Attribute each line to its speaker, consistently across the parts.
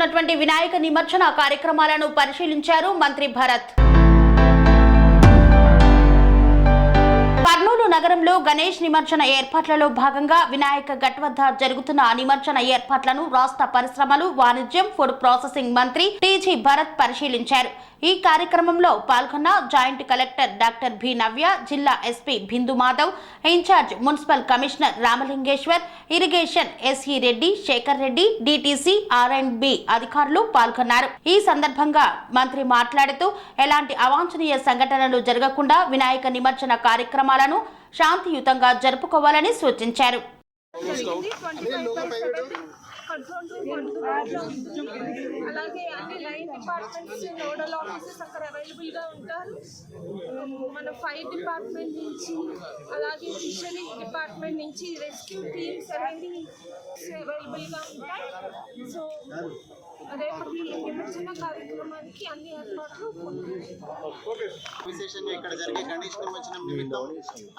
Speaker 1: జరుగుతున్నటువంటి వినాయక నిమజ్జన కార్యక్రమాలను పరిశీలించారు మంత్రి భరత్. కర్నూలు నగరంలో గణేష్ నిమజ్జన ఏర్పాట్లలో భాగంగా వినాయక ఘట్ వద్ద జరుగుతున్న నిమజ్జన ఏర్పాట్లను రాష్ట్ర పరిశ్రమలు వాణిజ్యం ఫుడ్ ప్రాసెసింగ్ మంత్రి టీజీ భరత్ పరిశీలించారు. ఈ కార్యక్రమంలో పాల్గొన్న joint collector doctor B Navya జిల్లా SP Bindu Madhav incharge municipal commissioner Ramalingeswar irrigation SE Reddy Sekhar Reddy DTC R and B అధికారులు పాల్గొన్నారు. ఈ సందర్భంగా మంత్రి మాట్లాడుతూ ఎలాంటి అవాంఛనీయ సంఘటనలు జరగకుండా వినాయక నిమజ్జన కార్యక్రమాలను శాంతియుతంగా జరుపుకోవాలని సూచించారు.
Speaker 2: కంట్రోల్ రూమ్ అలాగే అన్ని లైన్ డిపార్ట్మెంట్స్ నోడల్ ఆఫీసెస్ అక్కడ అవైలబుల్గా ఉంటారు. మన ఫైర్ డిపార్ట్మెంట్ నుంచి అలాగే ఫిషరీ డిపార్ట్మెంట్ నుంచి రెస్క్యూ టీమ్స్ అవన్నీ అవైలబుల్గా ఉంటాయి. సో రేపటి కార్యక్రమానికి అన్ని ఏర్పాట్లు
Speaker 3: విశేషంగా ఇక్కడ జరిగే గణేష్ నిమజ్జనం నిమిత్తం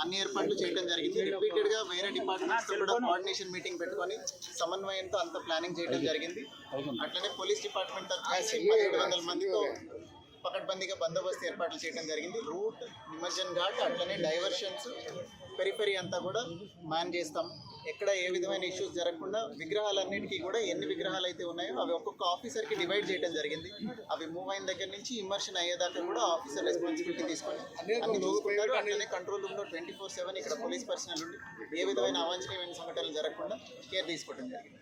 Speaker 3: అన్ని ఏర్పాట్లు చేయడం జరిగింది. రిపీటెడ్గా వేరే డిపార్ట్మెంట్స్తో కూడా కోఆర్డినేషన్ మీటింగ్ పెట్టుకొని సమన్వయంతో అంత ప్లానింగ్ చేయడం జరిగింది. అట్లనే పోలీస్ డిపార్ట్మెంట్ తరఫున పదిహేడు వందల మందితో పకడ్బందీగా బందోబస్తు ఏర్పాట్లు చేయడం జరిగింది. రూట్ నిమజ్జన్ ఘాట్ అట్లనే డైవర్షన్స్ పెరిఫెరీ అంతా కూడా మ్యాన్ చేస్తాం. ఎక్కడ ఏ విధమైన ఇష్యూస్ జరగకుండా విగ్రహాలన్నిటికీ కూడా ఎన్ని విగ్రహాలు అయితే ఉన్నాయో అవి ఒక్కొక్క ఆఫీసర్కి డివైడ్ చేయడం జరిగింది. అవి మూవ్ అయిన దగ్గర నుంచి ఇమ్మర్షన్ అయ్యేదాకా కూడా ఆఫీసర్ రెస్పాన్సిబిలిటీ తీసుకొని అన్ని చూసుకుంటారు. అట్లనే కంట్రోల్ రూమ్లో ట్వంటీ ఫోర్ సెవెన్ ఇక్కడ పోలీస్ పర్సనల్ ఉండి ఏ విధమైన అవాంఛనీయమైన సంఘటనలు జరగకుండా కేర్ తీసుకోవడం జరిగింది.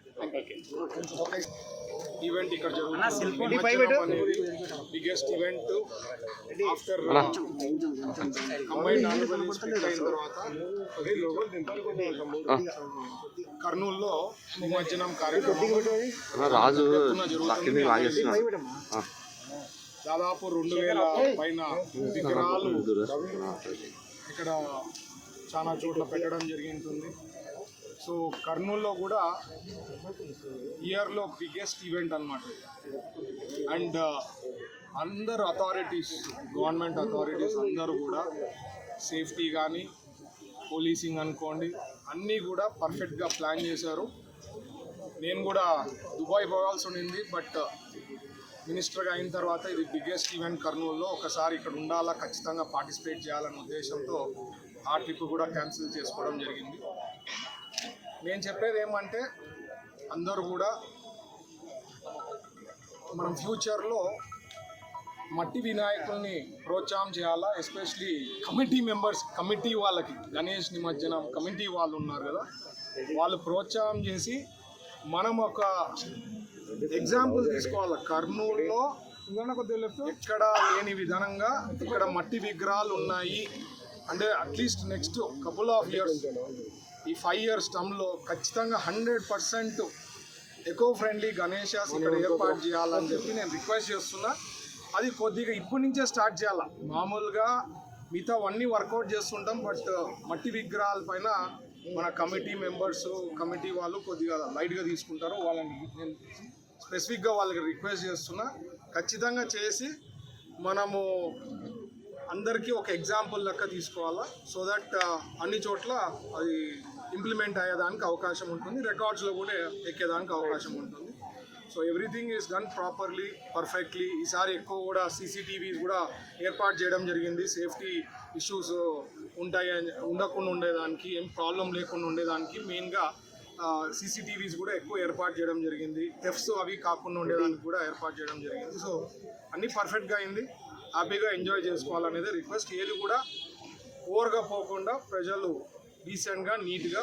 Speaker 4: ఈవెంట్ ఇక్కడ జరుగుతుంది బిగ్గెస్ట్ ఈవెంట్ ఆఫ్టర్ ఆంధ్రప్రదేశ్ అయిన తర్వాత కర్నూలులో నిమజ్జనం కార్యక్రమం
Speaker 5: రాజు.
Speaker 4: దాదాపు రెండు వేల పైన విగ్రహాలు ఇక్కడ చాలా చోట్ల పెట్టడం జరిగింటుంది. సో కర్నూల్లో కూడా ఇయర్లో బిగ్గెస్ట్ ఈవెంట్ అనమాట అండ్ uh, అందరు అథారిటీస్ గవర్నమెంట్ అథారిటీస్ అందరూ కూడా సేఫ్టీ కానీ పోలీసింగ్ అనుకోండి అన్నీ కూడా పర్ఫెక్ట్గా ప్లాన్ చేశారు. నేను కూడా దుబాయ్ పోవాల్సి ఉండింది బట్ uh, మినిస్టర్గా అయిన తర్వాత ఇది బిగ్గెస్ట్ ఈవెంట్ కర్నూలులో. ఒకసారి ఇక్కడ ఉండాలా ఖచ్చితంగా పార్టిసిపేట్ చేయాలనే ఉద్దేశంతో ఆ ట్రిప్ కూడా క్యాన్సిల్ చేసుకోవడం జరిగింది. నేను చెప్పేది ఏమంటే అందరూ కూడా మనం ఫ్యూచర్లో మట్టి వినాయకుల్ని ప్రోత్సాహం చేయాలా? ఎస్పెషలీ కమిటీ మెంబర్స్ కమిటీ వాళ్ళకి గణేష్ నిమజ్జనం కమిటీ వాళ్ళు ఉన్నారు కదా వాళ్ళు ప్రోత్సాహం చేసి మనం ఒక ఎగ్జాంపుల్ తీసుకోవాలి? కర్నూలులో ఎక్కడ లేని విధానంగా ఇక్కడ మట్టి విగ్రహాలు ఉన్నాయి. అంటే at least next couple of years ఈ ఫైవ్ ఇయర్స్ టర్మ్లో ఖచ్చితంగా hundred percent eco friendly Ganeshas ఇక్కడ ఏర్పాటు చేయాలని చెప్పి నేను రిక్వెస్ట్ చేస్తున్నా. అది కొద్దిగా ఇప్పటి నుంచే స్టార్ట్ చేయాలి? మామూలుగా మిగతా అన్నీ వర్కౌట్ చేస్తుంటాం బట్ మట్టి విగ్రహాల పైన మన కమిటీ మెంబర్స్ కమిటీ వాళ్ళు కొద్దిగా లైట్గా తీసుకుంటారు. వాళ్ళని నేను స్పెసిఫిక్గా వాళ్ళకి రిక్వెస్ట్ చేస్తున్నా. ఖచ్చితంగా చేసి మనము అందరికీ ఒక ఎగ్జాంపుల్ లెక్క తీసుకోవాలా? సో దట్ అన్ని చోట్ల అది ఇంప్లిమెంట్ అయ్యేదానికి అవకాశం ఉంటుంది రికార్డ్స్లో కూడా ఎక్కేదానికి అవకాశం ఉంటుంది. So everything is done properly perfectly. ఈసారి ఎక్కువ కూడా సీసీటీవీస్ కూడా ఏర్పాటు చేయడం జరిగింది. సేఫ్టీ ఇష్యూస్ ఉంటాయి అని- ఉండకుండా ఉండేదానికి ఏం ప్రాబ్లం లేకుండా ఉండేదానికి మెయిన్గా సీసీటీవీస్ కూడా ఎక్కువ ఏర్పాటు చేయడం జరిగింది. టెఫ్స్ అవి కాకుండా ఉండేదానికి కూడా ఏర్పాటు చేయడం జరిగింది. సో అన్నీ పర్ఫెక్ట్గా అయింది. హ్యాపీగా ఎంజాయ్ చేసుకోవాలనేది రిక్వెస్ట్. ఏది కూడా ఓవర్గా పోకుండా ప్రజలు డీసెంట్గా నీట్గా